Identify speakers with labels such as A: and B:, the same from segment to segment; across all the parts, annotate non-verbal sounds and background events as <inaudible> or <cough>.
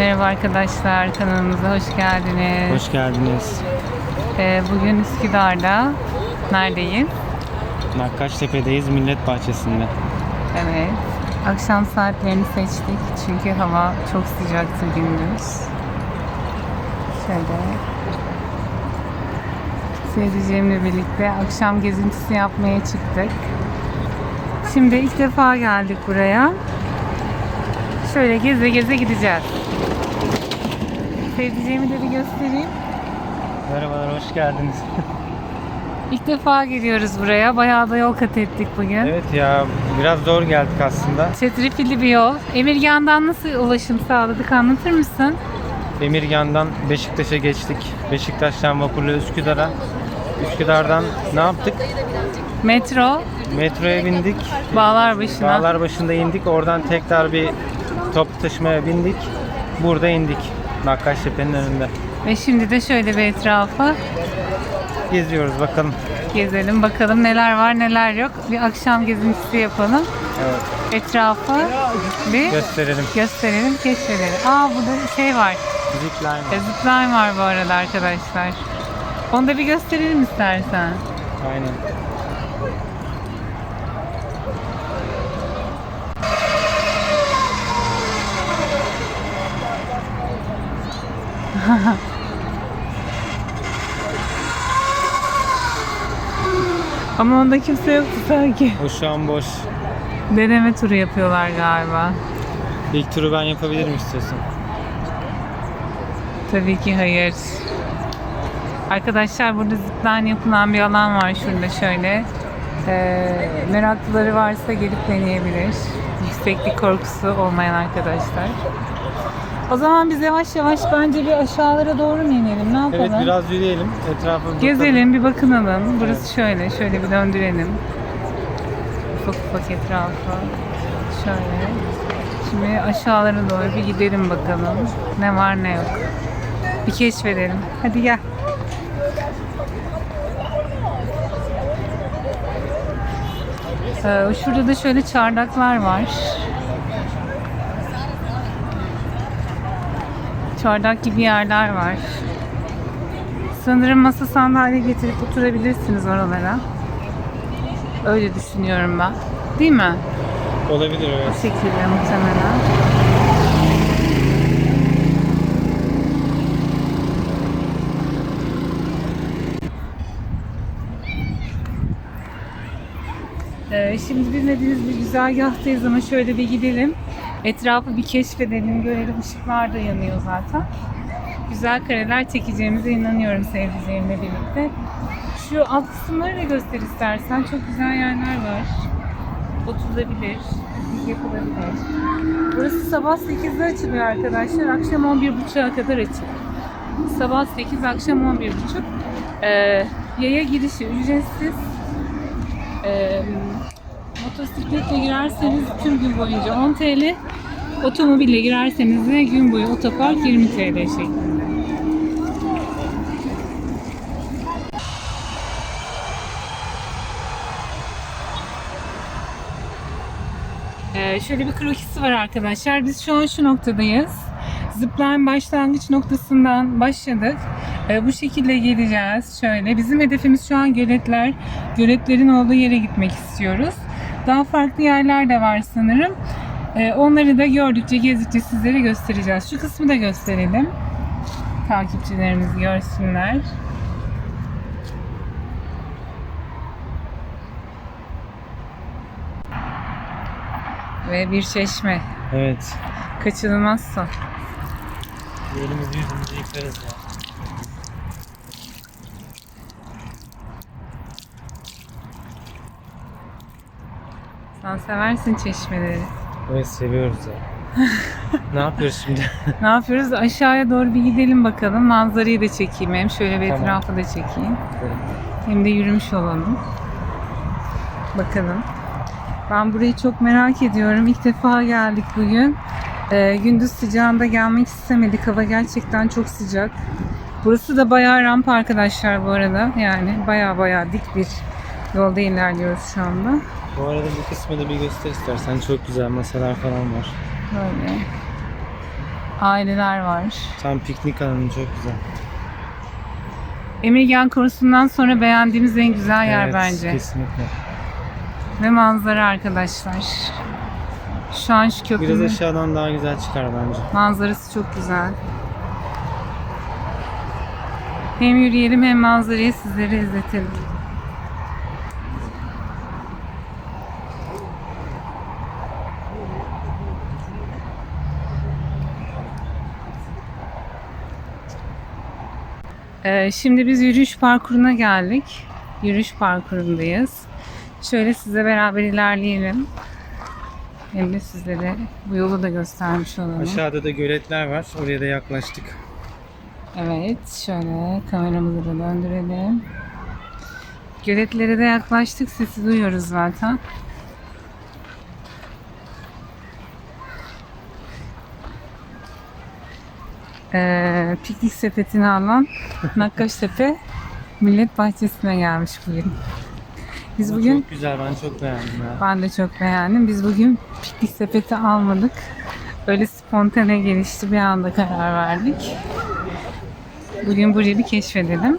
A: Merhaba arkadaşlar, kanalımıza hoş geldiniz.
B: Hoş geldiniz.
A: Ee, bugün Üsküdar'da neredeyiz?
B: Nakkaştepe'deyiz, Millet Bahçesi'nde.
A: Evet. Akşam saatlerini seçtik çünkü hava çok sıcaktı gündüz. Şöyle. Sevdiceğimle birlikte akşam gezintisi yapmaya çıktık. Şimdi ilk defa geldik buraya. Şöyle geze geze gideceğiz. Sevdiceğimi de bir göstereyim.
B: Merhabalar, hoş geldiniz. <laughs>
A: İlk defa geliyoruz buraya. Bayağı da yol kat ettik bugün.
B: evet ya, biraz zor geldik aslında.
A: Çetrefilli bir yol. Emirgan'dan nasıl ulaşım sağladık anlatır mısın?
B: Emirgan'dan Beşiktaş'a geçtik. Beşiktaş'tan vapurla Üsküdar'a. Üsküdar'dan ne yaptık?
A: Metro,
B: Metroya bindik.
A: bağlar başına.
B: Dağlar başında indik. Oradan tekrar bir toplu taşımaya bindik. Burada indik. Nakkaştepe'nin önünde.
A: Ve şimdi de şöyle bir etrafı
B: Geziyoruz bakalım.
A: gezelim. Bakalım neler var neler yok. Bir akşam gezintisi yapalım.
B: Evet.
A: Etrafı bir
B: Gösterelim.
A: gösterelim, keşfedelim. Aa burada şey var.
B: Zipline
A: E,
B: var.
A: Zipline var bu arada arkadaşlar. Onu da bir gösterelim istersen.
B: Aynen. <laughs>
A: Ama onda kimse yoktu sanki.
B: O şu an boş.
A: Deneme turu yapıyorlar galiba.
B: İlk turu ben yapabilirim istiyorsan.
A: Tabii ki hayır. Arkadaşlar burada zipline yapılan bir alan var şurada şöyle. Ee, meraklıları varsa gelip deneyebilir. Yükseklik korkusu olmayan arkadaşlar. O zaman biz yavaş yavaş bence bir aşağılara doğru mu inelim? Ne yapalım?
B: Evet biraz yürüyelim. Etrafı.
A: Gezelim, bir bakınalım. Burası şöyle, şöyle bir döndürelim. Ufak ufak etrafı. Şöyle. Şimdi aşağılara doğru bir gidelim bakalım. Ne var ne yok. Bir keşfedelim. Hadi gel. Ee, şurada da şöyle çardaklar var. Çardak gibi yerler var. Sanırım masa sandalye getirip oturabilirsiniz oralara. Öyle düşünüyorum ben. Değil mi?
B: Olabilir
A: O
B: evet.
A: şekilde muhtemelen. Ee, şimdi bilmediğiniz bir güzergahtayız ama şöyle bir gidelim. Etrafı bir keşfedelim, görelim. Işıklar da yanıyor zaten. Güzel kareler çekeceğimize inanıyorum sevdiceğimle birlikte. Şu alt kısımları da göster istersen. Çok güzel yerler var. Oturulabilir, yapılabilir. Burası sabah 8'de açılıyor arkadaşlar. Akşam 11.30'a kadar açık. Sabah 8, akşam 11.30. Ee, yaya girişi ücretsiz. Ee, motosikletle girerseniz tüm gün boyunca 10 TL. Otomobille girerseniz de gün boyu otopark 20 TL şeklinde. Ee, şöyle bir krokisi var arkadaşlar. Biz şu an şu noktadayız. Zipline başlangıç noktasından başladık. Ee, bu şekilde geleceğiz. Şöyle. Bizim hedefimiz şu an göletler. Göletlerin olduğu yere gitmek istiyoruz. Daha farklı yerler de var sanırım. Ee, onları da gördükçe, gezdikçe sizlere göstereceğiz. Şu kısmı da gösterelim. Takipçilerimiz görsünler. Ve bir çeşme.
B: Evet.
A: Kaçınılmazsa.
B: Elimizi yüzümüzü yıkarız ya.
A: Sen seversin çeşmeleri.
B: Evet seviyoruz ya. <laughs> ne yapıyoruz şimdi?
A: Ne yapıyoruz? Aşağıya doğru bir gidelim bakalım. Manzarayı da çekeyim hem. Şöyle bir
B: Tamam.
A: etrafı da çekeyim. Hem de yürümüş olalım. Bakalım. Ben burayı çok merak ediyorum. İlk defa geldik bugün. Ee, gündüz sıcağında gelmek istemedik. Hava gerçekten çok sıcak. Burası da bayağı ramp arkadaşlar bu arada. Yani bayağı bayağı dik bir yolda ilerliyoruz şu anda.
B: Bu arada bu kısmı da bir göster istersen. Çok güzel masalar falan var.
A: Böyle. Aileler var.
B: Tam piknik alanı çok güzel.
A: Emirgan korusundan sonra beğendiğimiz en güzel yer
B: Evet,
A: bence.
B: Kesinlikle.
A: Ve manzara arkadaşlar. Şu an şu
B: Biraz
A: köprünün
B: aşağıdan daha güzel çıkar bence.
A: manzarası çok güzel. Hem yürüyelim hem manzarayı sizlere izletelim. Ee, şimdi biz yürüyüş parkuruna geldik. Yürüyüş parkurundayız. Şöyle size beraber ilerleyelim. Hem de sizlere bu yolu da göstermiş olalım.
B: Aşağıda da göletler var. Oraya da yaklaştık.
A: Evet, şöyle kameramızı da döndürelim. Göletlere de yaklaştık, sesi duyuyoruz zaten. Ee, piknik sepetini alan Nakkaştepe Millet Bahçesi'ne gelmiş bugün. Biz
B: Ama
A: bugün
B: Çok güzel ben çok beğendim ya.
A: ben de çok beğendim. Biz bugün piknik sepeti almadık. Öyle spontane gelişti bir anda karar verdik. Bugün burayı bir keşfedelim.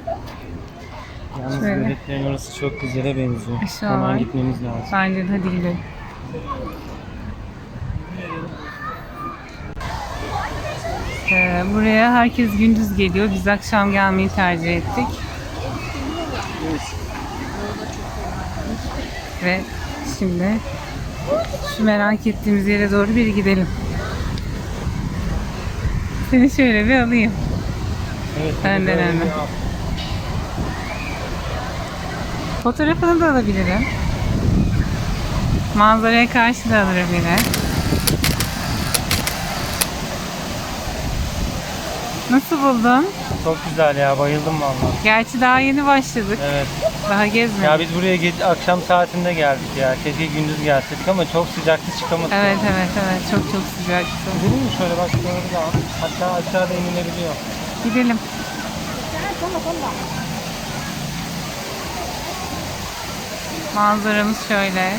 B: Yalnız
A: Şöyle.
B: göletlerin orası çok güzele benziyor.
A: Aşağı
B: Hemen gitmemiz lazım.
A: Bence de hadi gidelim. Ee, buraya herkes gündüz geliyor. Biz akşam gelmeyi tercih ettik. Ve şimdi şu merak ettiğimiz yere doğru bir gidelim. Seni şöyle bir alayım.
B: Evet.
A: Önden önden. Fotoğrafını da alabilirim. Manzaraya karşı da alırım yine. Nasıl buldun?
B: Çok güzel ya bayıldım vallahi.
A: Gerçi daha yeni başladık.
B: Evet.
A: Daha gezmedik.
B: Ya biz buraya ge- akşam saatinde geldik ya. Keşke gündüz gelseydik ama çok sıcaktı çıkamadık.
A: Evet evet evet çok çok sıcaktı.
B: Gidelim mi şöyle bak şuraları da al. Hatta aşağıda inilebiliyor.
A: Gidelim. Manzaramız şöyle.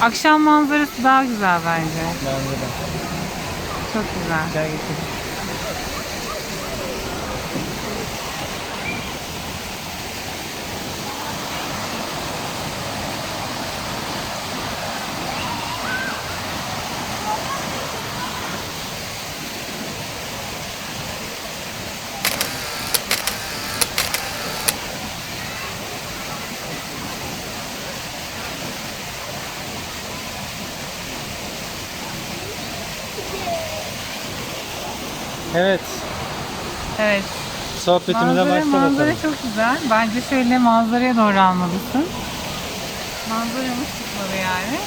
A: Akşam manzarası daha güzel bence.
B: Bence de.
A: Çok güzel.
B: Gel geçelim. Evet.
A: Evet.
B: Sohbetimize
A: Manzara,
B: başla
A: manzara çok güzel. Bence şöyle manzaraya doğru almalısın. Manzaramız çıkmalı yani.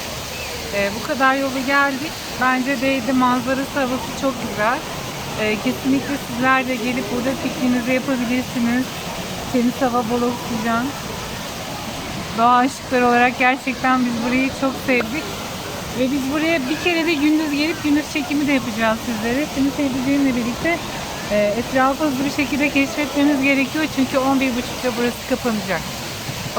A: Ee, bu kadar yolu geldik. Bence değdi. Manzarası, havası çok güzel. Ee, kesinlikle sizler de gelip burada pikniğinizi yapabilirsiniz. Temiz hava, bol oksijen. Doğa aşıkları olarak gerçekten biz burayı çok sevdik. Ve biz buraya bir kere de gündüz gelip gündüz çekimi de yapacağız sizlere. Şimdi sevdiceğimle birlikte e, etrafı hızlı bir şekilde keşfetmemiz gerekiyor. Çünkü 11.30'da burası kapanacak.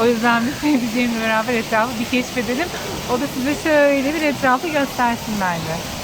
A: O yüzden biz sevdiceğimle beraber etrafı bir keşfedelim. O da size şöyle bir etrafı göstersin bence.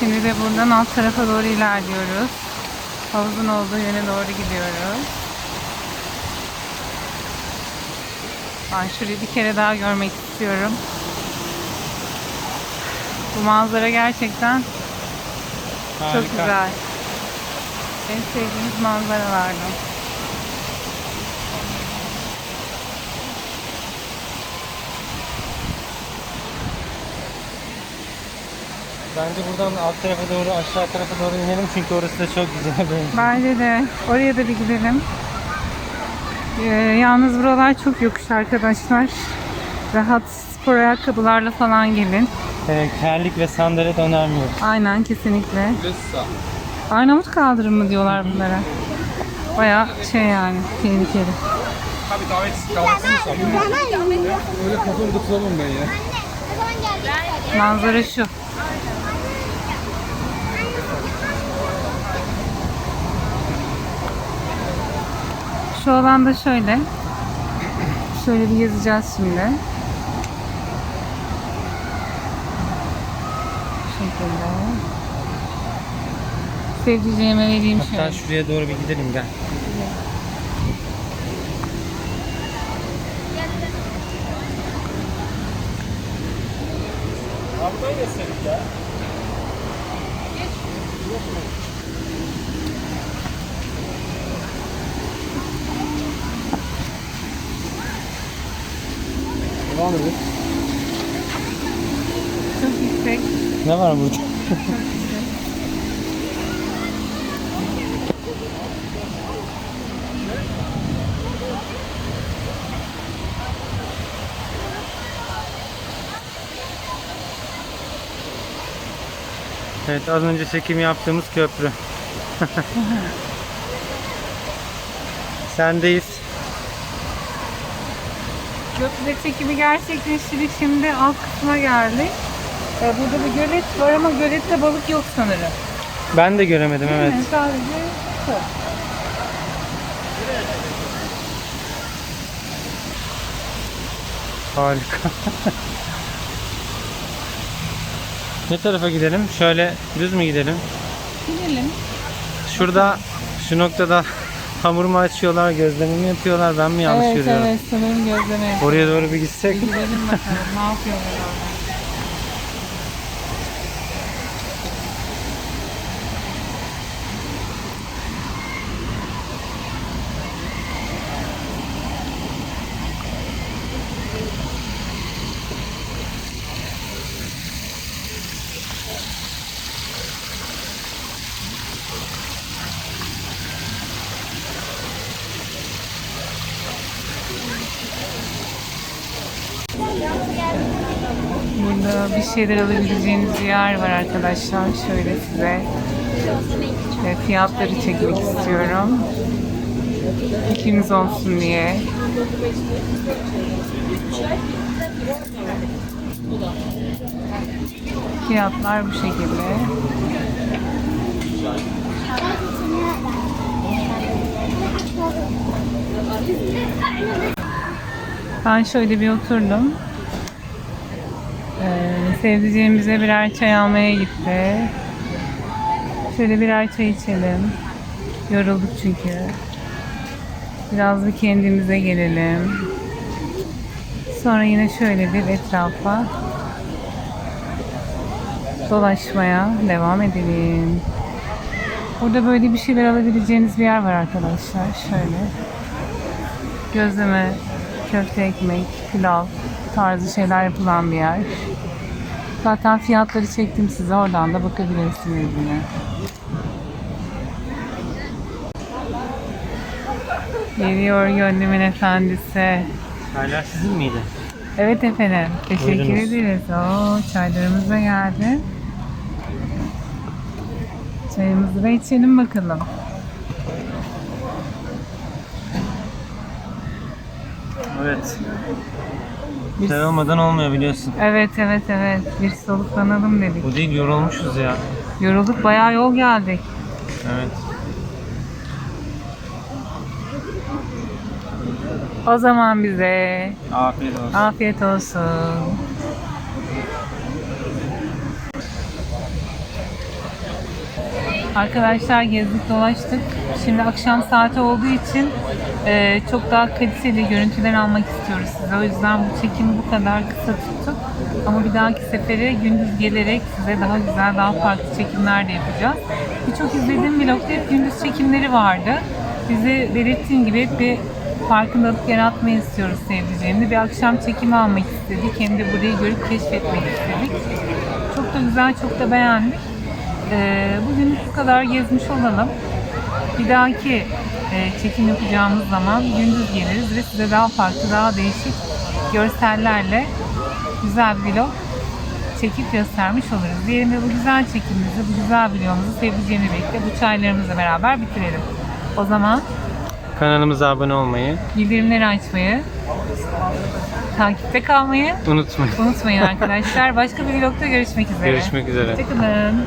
A: Şimdi de buradan alt tarafa doğru ilerliyoruz. Havuzun olduğu yöne doğru gidiyoruz. Ben şurayı bir kere daha görmek istiyorum. Bu manzara gerçekten çok güzel. En sevdiğimiz manzaralardan.
B: Bence buradan alt tarafa doğru aşağı tarafa doğru inelim çünkü orası da çok güzel benziyor.
A: Bence de oraya da bir gidelim. Ee, yalnız buralar çok yokuş arkadaşlar. Rahat spor ayakkabılarla falan gelin.
B: Evet, terlik ve sandalet önermiyoruz.
A: Aynen kesinlikle. Arnavut kaldırım mı diyorlar bunlara. Baya şey yani tehlikeli.
C: Öyle kafamı tutamam ben ya.
A: Manzara şu. Şu alanda şöyle. Şöyle bir gezeceğiz şimdi. Bu şekilde. Sevdiceğime vereyim
B: Hatta
A: şöyle.
B: şuraya doğru bir gidelim gel.
C: Devam edin.
A: Çok yüksek.
B: Ne var burada? Evet az önce çekim yaptığımız köprü. <laughs> Sendeyiz.
A: Köprüde çekimi gerçekleştirdik. Şimdi alt kısma geldik. Ee, Burada bir gölet var ama gölette balık yok sanırım.
B: Ben de göremedim evet.
A: Değil mi? Sadece su.
B: Harika. ne tarafa gidelim? Şöyle düz mü gidelim?
A: Gidelim.
B: Şurada şu noktada hamur mu açıyorlar, gözleme mi yapıyorlar? Ben mi yanlış
A: evet
B: görüyorum?
A: evet sanırım gözleme yapıyor.
B: Oraya doğru bir gitsek.
A: Bir gidelim bakalım ne yapıyorlar orada. Bir şeyler alabileceğiniz yer var arkadaşlar. Şöyle size e, fiyatları çekmek istiyorum. İkiniz olsun diye. Fiyatlar bu şekilde. Ben şöyle bir oturdum. Ee, sevdiceğimize birer çay almaya gitti. Şöyle birer çay içelim. Yorulduk çünkü. Biraz bir kendimize gelelim. Sonra yine şöyle bir etrafa dolaşmaya devam edelim. Burada böyle bir şeyler alabileceğiniz bir yer var arkadaşlar. Şöyle. Gözleme, köfte ekmek, pilav tarzı şeyler yapılan bir yer. Zaten fiyatları çektim size. Oradan da bakabilirsiniz yine. Geliyor gönlümün efendisi.
B: Hala sizin miydi?
A: Evet efendim. Teşekkür
B: Buyurunuz.
A: ederiz. Oo, çaylarımız da geldi. Çayımızı da içelim bakalım.
B: Evet.
A: Bir-
B: olmadan olmuyor biliyorsun.
A: Evet evet evet. Bir soluklanalım dedik.
B: Bu değil yorulmuşuz ya.
A: Yorulduk. Bayağı yol geldik.
B: Evet.
A: O zaman bize
B: Afiyet olsun.
A: afiyet olsun. Arkadaşlar gezdik dolaştık. Şimdi akşam saati olduğu için e, çok daha kaliteli görüntüler almak istiyoruz size. O yüzden bu çekimi bu kadar kısa tuttuk. Ama bir dahaki sefere gündüz gelerek size daha güzel, daha farklı çekimler de yapacağız. Birçok izlediğim vlogda hep gündüz çekimleri vardı. Bize belirttiğim gibi hep bir farkındalık yaratmayı istiyoruz sevdiceğimle. Bir akşam çekimi almak istedik. Hem de burayı görüp keşfetmek istedik. Çok da güzel, çok da beğendik. Ee, bugün bu kadar gezmiş olalım. Bir dahaki e, çekim yapacağımız zaman gündüz geliriz ve size daha farklı, daha değişik görsellerle güzel bir vlog çekip göstermiş oluruz. Diyelim ve bu güzel çekimimizi, bu güzel videomuzu sevdiceğimle birlikte bu çaylarımızla beraber bitirelim. O zaman
B: Kanalımıza abone olmayı
A: bildirimleri açmayı, takipte kalmayı
B: unutmayın.
A: unutmayın arkadaşlar. Başka bir vlogda görüşmek üzere.
B: Görüşmek üzere.
A: Hoşçakalın.